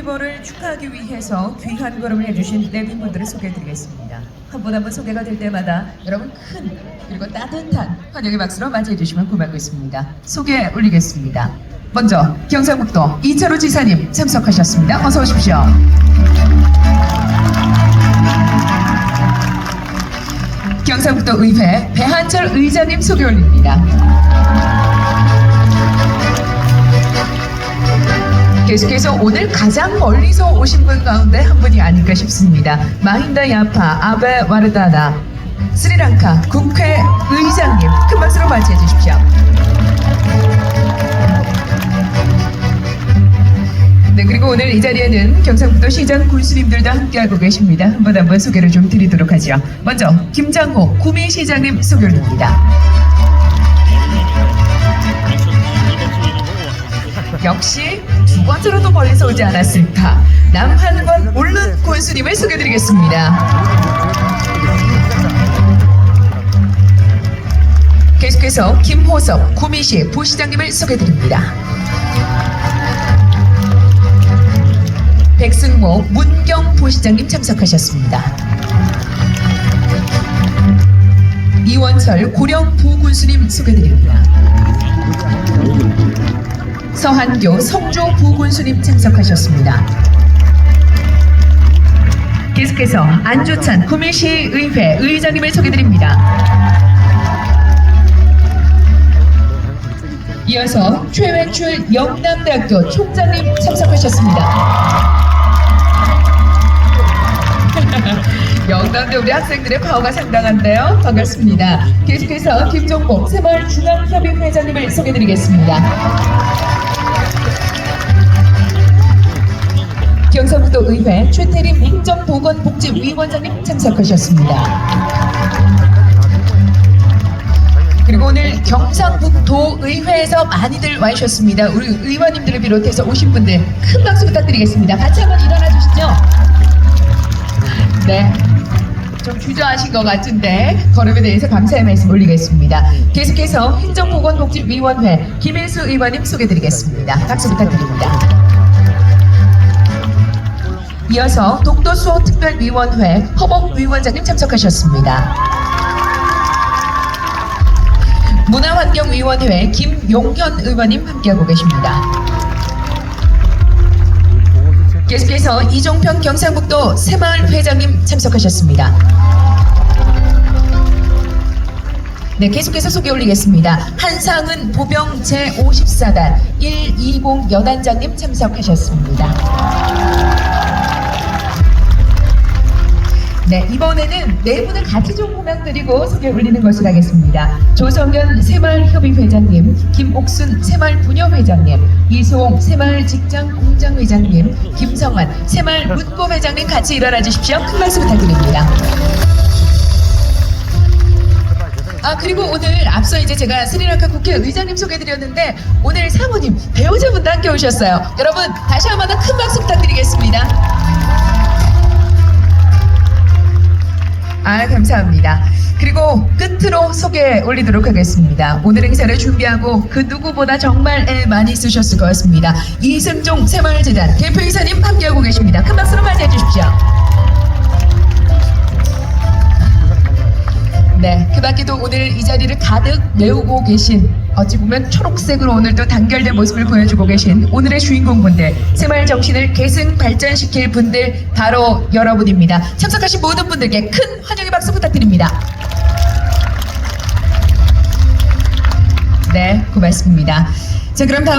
피버를 축하하기 위해서 귀한 걸음을 해주신 내빈분들을 소개해드리겠습니다. 한 분 한 분 소개가 될 때마다 여러분 큰 그리고 따뜻한 환영의 박수로 맞이해주시면 고맙겠습니다. 소개 올리겠습니다. 먼저 경상북도 이철우 지사님 참석하셨습니다. 어서 오십시오. 경상북도 의회 배한철 의장님 소개 올립니다. 계속해서 오늘 가장 멀리서 오신 분 가운데 한 분이 아닐까 싶습니다. 마힌다 야파 아베 와르다나 스리랑카 국회 의장님 큰 박수로 맞이해 주십시오. 네 그리고 오늘 이 자리에는 경상북도 시장 군수님들도 함께하고 계십니다. 한 번 한 번 소개를 좀 드리도록 하죠. 먼저 김장호 구미시장님 소개 올립니다. 역시 두 번째로도 멀리서 오지 않았을까. 남한권 올른 군수님을 소개드리겠습니다. 계속해서 김호섭 구미시 부시장님을 소개드립니다. 백승모 문경 부시장님 참석하셨습니다. 이원철 고령 부군수님 소개드립니다. 서한교 성조 부군수님 참석하셨습니다. 계속해서 안주찬 구미시의회 의장님을 소개드립니다. 이어서 최회출 영남대학교 총장님 참석하셨습니다. 영남대 우리 학생들의 파워가 상당한데요. 반갑습니다. 계속해서 김종복 새마을 중앙협의 회장님을 소개드리겠습니다. 경상북도 의회 최태림 행정보건복지위원장님 참석하셨습니다. 그리고 오늘 경상북도 의회에서 많이들 와주셨습니다. 우리 의원님들을 비롯해서 오신 분들 큰 박수 부탁드리겠습니다. 같이 한번 일어나 주시죠. 네. 좀 주저하신 것 같은데 걸음에 대해서 감사의 말씀 올리겠습니다. 계속해서 행정보건복지위원회 김일수 의원님 소개드리겠습니다. 박수 부탁드립니다. 이어서 독도수호 특별위원회 허벅위원장님 참석하셨습니다. 문화환경위원회 김용현 의원님 함께하고 계십니다. 계속해서 이종평 경상북도 새마을 회장님 참석하셨습니다. 네, 계속해서 소개 올리겠습니다. 한상은 보병 제54단 120 여단장님 참석하셨습니다. 네 분을 같이 좀 고명드리고 소개 올리는 것을 하겠습니다. 조성현 새마을협의 회장님, 김옥순 새마을분여회장님, 이소홍 새마을직장공장 회장님, 김성환 새마을문고회장님 같이 일어나 주십시오. 큰 박수 부탁드립니다. 아 그리고 오늘 앞서 이제 제가 스리랑카 국회 의장님 소개드렸는데 오늘 사모님 배우자분도 함께 오셨어요. 여러분 다시 한 번 더 큰 박수 부탁드리겠습니다. 아, 감사합니다. 그리고 끝으로 소개 올리도록 하겠습니다. 오늘 행사를 준비하고 그 누구보다 정말 애 많이 쓰셨을 것 같습니다. 이승종 새마을재단 대표이사님 함께하고 계십니다. 큰 박수로 맞이해 주십시오. 밖에도 오늘 이 자리를 가득 메우고 계신 어찌 보면 초록색으로 오늘도 단결된 모습을 보여주고 계신 오늘의 주인공분들 새마을 정신을 계승 발전시킬 분들 바로 여러분입니다. 참석하신 모든 분들께 큰 환영의 박수 부탁드립니다. 네, 고맙습니다. 자, 그럼 다음